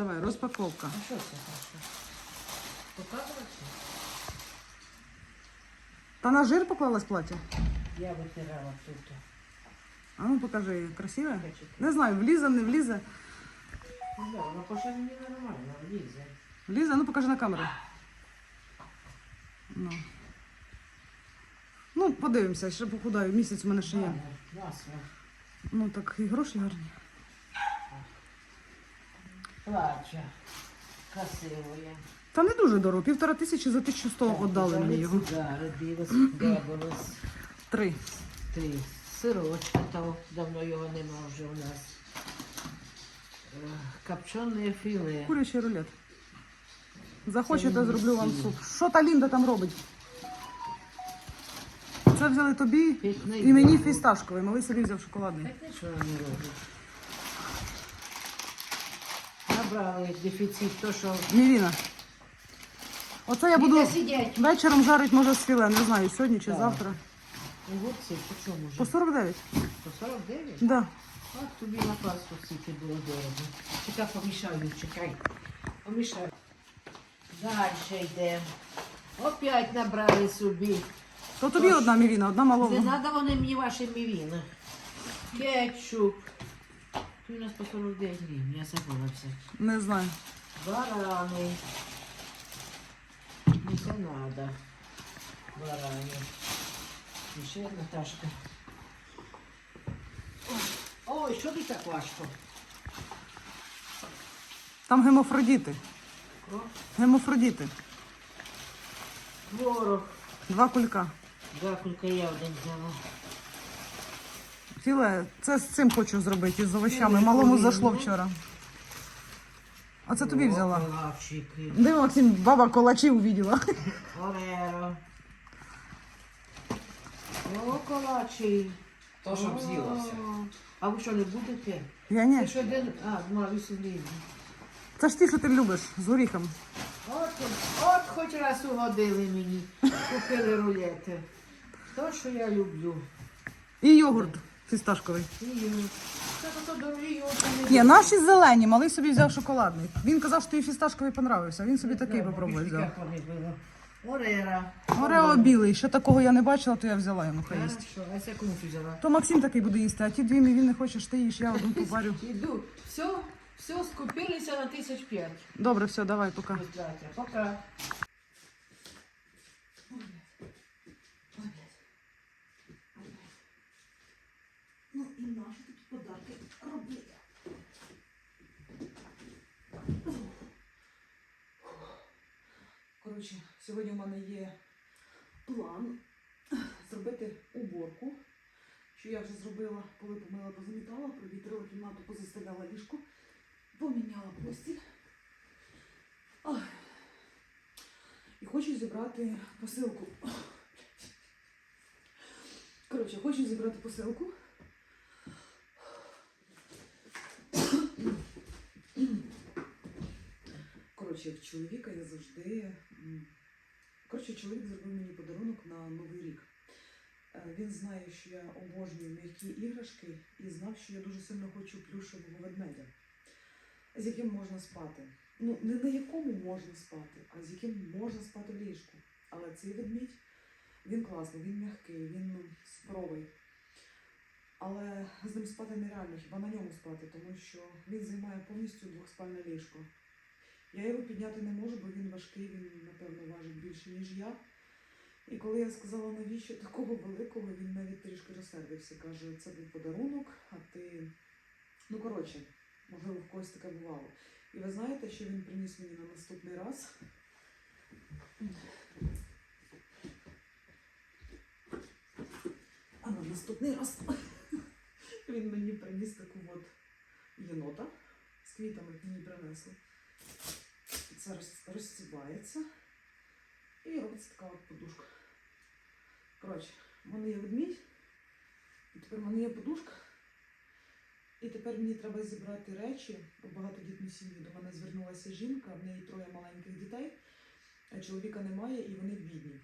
Давай, розпаковка. А що це? Показувати? Та на жир поклалась плаття? Я витирала тут. А ну покажи, красиве? Не знаю, влізе, не влізе. Ну, да, воно по ширині нормально, влізе. Влізе, ну покажи на камеру. Ну. Ну, подивимося, ще похудаю. Місяць у мене ще є. Класно. Ну так і гроші гарні. Плача. Красивоє. Та не дуже дорого. Півтора тисячі за 1100 віддали мені його. Зараз білос, деболос. Три. Три. Сирочка, того давно його нема вже у нас. Е, Копчене філе. Курячий рулет. Захочете, зроблю вам суп. Що та Лінда там робить? Це взяли тобі і мені фісташковий. Малий собі взяв шоколадний. Так нічого не робить. Набрали дефіцит, то що Мівіна. Оце я буду сидять. вечором жарити, може, з філе. Не знаю, сьогодні чи Так. завтра. Огурці по чому По вже? 49? По 49? Да. От тобі на пасту стільки було дорого. Чекай, помішаю, чекай. Помішаю. Далі йдемо. Опять набрали собі. То тобі одна мівіна, одна Не малова. треба вони мені ваші мівіни. Кетчуп. У нас по 49 гривень, я забула все. Не знаю. Барани. Не це надо. Барани. І ще Наташка. Ой, Ой, що ти так важко? Там гемофродіти. О, Гемофродіти. Творог. Два кулька. Два кулька я один взяла. Філе, це з цим хочу зробити, із овощами. Ну, Малому зашло вчора. А це тобі взяла. Диви, Максим, баба колачів увидела. Ореро. О, колачі. То, щоб О, з'їла. А ви що, не будете? Я Ти ні. один, а, вісім гривень. Це ж ті, що ти любиш, з горіхом. От, от хоч раз угодили мені. Купили рулети. То, що я люблю. І йогурт фісташковий. Ні, наші зелені, малий собі взяв шоколадний. Він казав, що тобі фісташковий понравився. Він собі такий попробує взяв. Орера. Орео білий, ще такого я не бачила, то я взяла йому хай їсть. Хорошо, а це кому ти взяла? То Максим такий буде їсти, а ті дві він не хочеш, ти їш, я одну поварю. Іду. Все, все, скупилися на тисяч п'ять. Добре, все, давай, пока. Пока. Ну і наші тут подарки робити. Коротше, сьогодні у мене є план зробити уборку, що я вже зробила, коли помила, позамітала, провітрила кімнату, позастеляла ліжко, поміняла постіль. І хочу зібрати посилку. Коротше, хочу зібрати посилку. Коротше, в чоловіка я завжди. Коротше, чоловік зробив мені подарунок на Новий рік. Е, Він знає, що я обожнюю м'які іграшки і знав, що я дуже сильно хочу плюшевого ведмедя, з яким можна спати. Ну, не на якому можна спати, а з яким можна спати ліжку. Але цей ведмідь, він класний, він м'який, він ну, суперовий. Але з ним спати нереально, хіба на ньому спати, тому що він займає повністю двохспальне ліжко. Я його підняти не можу, бо він важкий, він, напевно, важить більше, ніж я. І коли я сказала, навіщо такого великого, він навіть трішки розсердився. Каже, це був подарунок, а ти. Ну, коротше, можливо, в когось таке бувало. І ви знаєте, що він приніс мені на наступний раз? А на наступний раз він мені приніс таку от єнота з квітами мені принесли. Це роз- розсівається і робиться така подушка. Коротше, в мене є ведмідь, і тепер в мене є подушка. І тепер мені треба зібрати речі у багатодітну сім'ю. До мене звернулася жінка, в неї троє маленьких дітей, а чоловіка немає і вони бідні.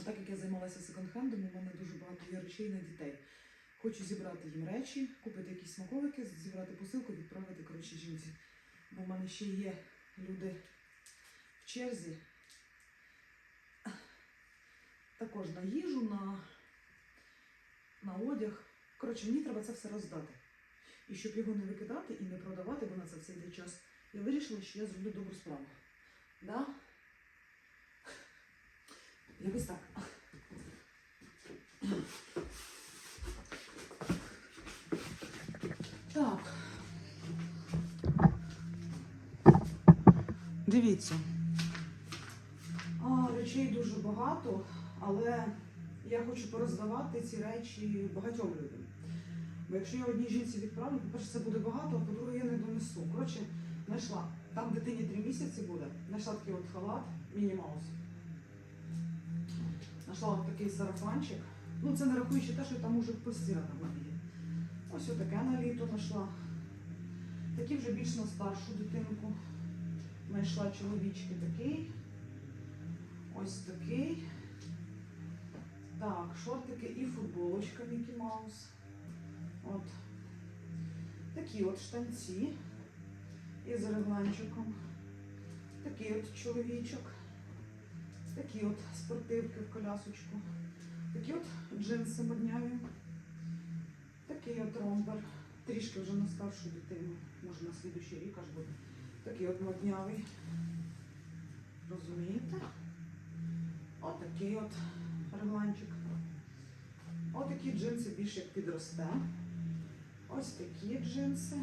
А так як я займалася секонд-хендом, у мене дуже багато є речей на дітей. Хочу зібрати їм речі, купити якісь смаколики, зібрати посилку, відправити коротше жінці бо в мене ще є люди в черзі. Також на їжу, на, на одяг. Коротше, мені треба це все роздати. І щоб його не викидати і не продавати, бо на це все йде час, я вирішила, що я зроблю добру справу. Да? Якось так. Дивіться. А, речей дуже багато, але я хочу пороздавати ці речі багатьом людям. Бо якщо я одній жінці відправлю, по-перше, це буде багато, а по-друге, я не донесу. Коротше, знайшла. Там дитині три місяці буде. Знайшла такий от халат, міні-маус. Знайшла от такий сарафанчик. Ну, це не рахуючи те, що там уже постірана в є. Ось отаке на літо знайшла. Такі вже більш на старшу дитинку. Знайшла чоловічки такий. Ось такий. Так, шортики і футболочка Мікі Маус. От. Такі от штанці із регланчиком. Такий от чоловічок. Такі от спортивки в колясочку. Такі от джинси модняві. Такий от ромбер. Трішки вже на старшу дитину. Може на слідущий рік аж буде. Такий от моднявий. Розумієте? Отакий от регланчик. Отакі джинси більше як підросте. Ось такі джинси.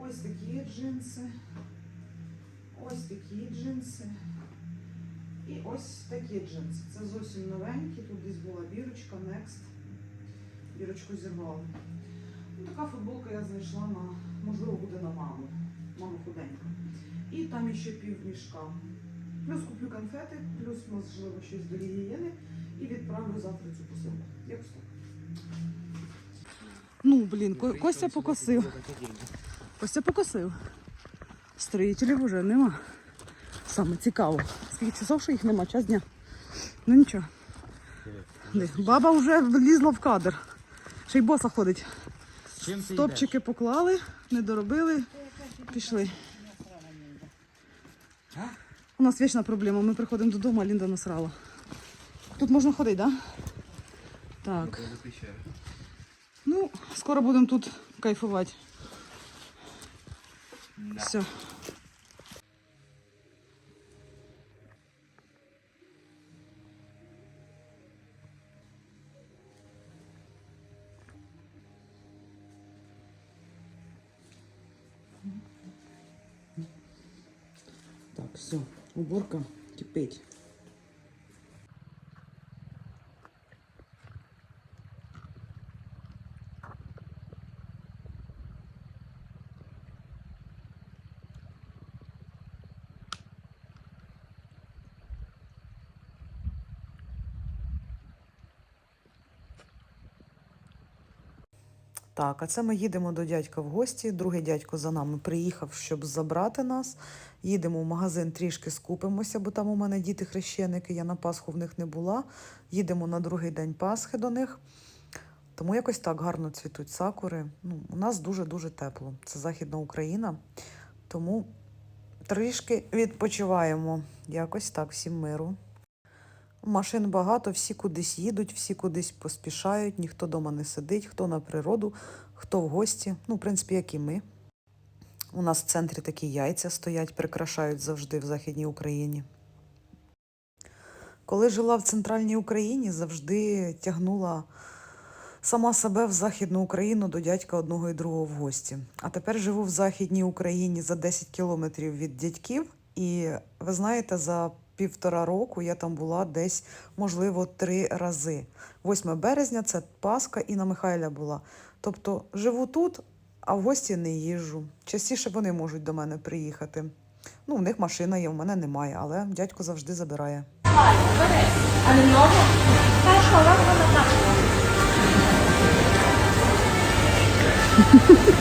Ось такі джинси. Ось такі джинси. І ось такі джинси. Це зовсім новенькі. Тут десь була бірочка, Next. Бірочку зірвали. Ну, така футболка я знайшла на, можливо, буде на маму. Мама худенька. І там ще пів мішка. Плюс куплю конфети, плюс, можливо, щось до гігієни і відправлю завтра цю посилку. Якось так. Ну, блін, Ко- Костя покосив. Костя покосив. Строїтелів вже нема. Саме цікаво. Скільки часов, що їх нема, час дня. Ну нічого. Де? Баба вже влізла в кадр. Ще й боса ходить. Чим ти Стопчики поклали, не доробили, пішли. У нас вічна проблема. Ми приходимо додому, а Лінда насрала. Тут можна ходити, так? Да? Так. Ну, скоро будемо тут кайфувати. Все. Уборка кипить. Так, а це ми їдемо до дядька в гості. Другий дядько за нами приїхав, щоб забрати нас. Їдемо в магазин, трішки скупимося, бо там у мене діти хрещеники, я на Пасху в них не була. Їдемо на другий день Пасхи до них. Тому якось так гарно цвітуть сакури. Ну, у нас дуже-дуже тепло. Це Західна Україна. Тому трішки відпочиваємо. Якось так, всім миру. Машин багато, всі кудись їдуть, всі кудись поспішають, ніхто дома не сидить, хто на природу, хто в гості. Ну, в принципі, як і ми. У нас в центрі такі яйця стоять, прикрашають завжди в Західній Україні. Коли жила в центральній Україні, завжди тягнула сама себе в Західну Україну до дядька одного і другого в гості. А тепер живу в Західній Україні за 10 кілометрів від дядьків. І ви знаєте, за півтора року я там була десь, можливо, три рази. 8 березня це Пасха і на Михайля була. Тобто живу тут, а в гості не їжджу. Частіше вони можуть до мене приїхати. Ну, в них машина є, в мене немає, але дядько завжди забирає. Ale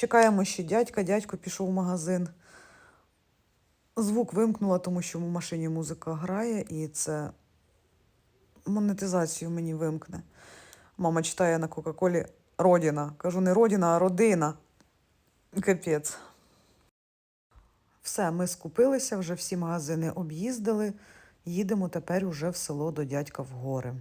Чекаємо ще дядька, дядько пішов в магазин Звук вимкнула, тому що в машині музика грає, і це монетизацію мені вимкне. Мама читає на Кока-Колі Родіна. Кажу, не Родіна, а родина. Капець. Все, ми скупилися, вже всі магазини об'їздили. Їдемо тепер уже в село до дядька в гори.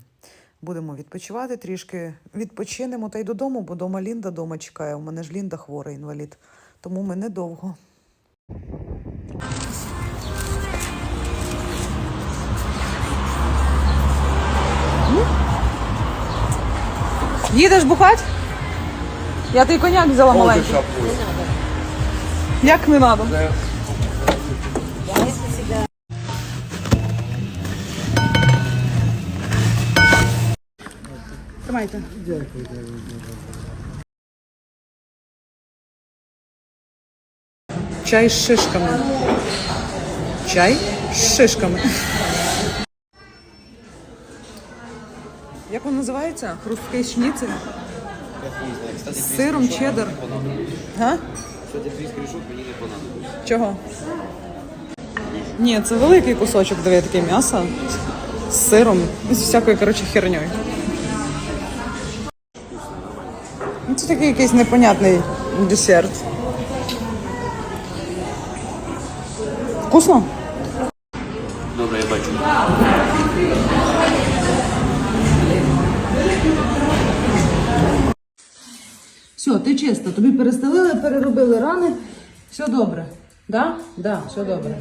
Будемо відпочивати трішки, відпочинемо та й додому, бо дома Лінда дома чекає. У мене ж Лінда хвора інвалід. Тому ми недовго. Їдеш бухать? Я той коньяк взяла маленький. Як не треба? Тримайте. Чай з шишками. Чай з шишками. Як він називається? Хрусткий шніцель? З сиром понадобився. Чого? Ні, це великий кусочок, диви, таке м'ясо з сиром з всякою, коротше, херньою. Ну, Це такий якийсь непонятний десерт. Вкусно? Добре, я бачу. Все, ти чиста. Тобі перестелили, переробили рани. Все добре. Да? Да, все добре.